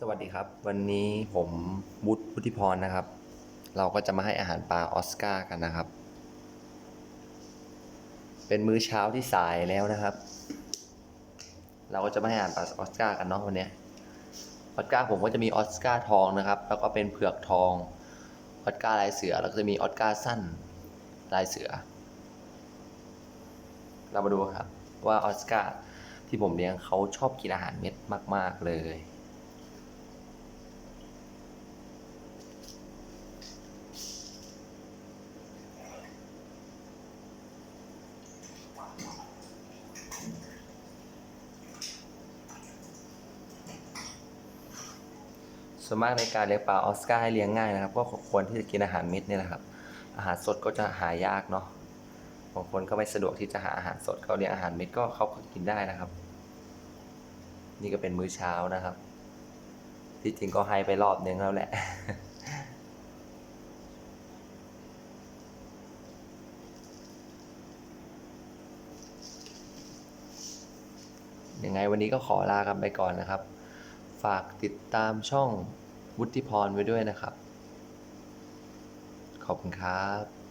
สวัสดีครับ วันนี้ผมวุฒิพุทธิพรนะครับ เราก็จะมาให้อาหารปลาออสการ์กันนะครับ เป็นมื้อเช้าที่สายแล้วนะครับ เราก็จะมาให้อาหารปลาออสการ์กันเนาะวันนี้ออสการ์ผมก็จะมีออสการ์ทองนะครับ แล้วก็เป็นเผือกทองออสการ์ลายเสือแล้วก็จะมีออสการ์สั้นลายเสือ เรามาดูครับ ว่าออสการ์ที่ผมเลี้ยงเขาชอบกินอาหารเม็ดมาก ๆเลย ส่วนมากในการเลี้ยงปลาออสการ์ให้เลี้ยงง่ายนะครับ ก็ควรที่จะกินอาหารเม็ดนี่แหละครับ อาหารสดก็จะหายากเนาะบางคนก็ไม่สะดวกที่จะหาอาหารสดก็เลี้ยงอาหารเม็ดก็เขาก็กินได้นะครับ นี่ก็เป็นมื้อเช้านะครับ ที่จริงก็ให้ไปรอบนึงแล้วแหละยังไงวันนี้ก็ขอลากันไปก่อนนะครับ ฝากติดตามช่องวุฒิพรไว้ด้วยนะครับ ขอบคุณครับ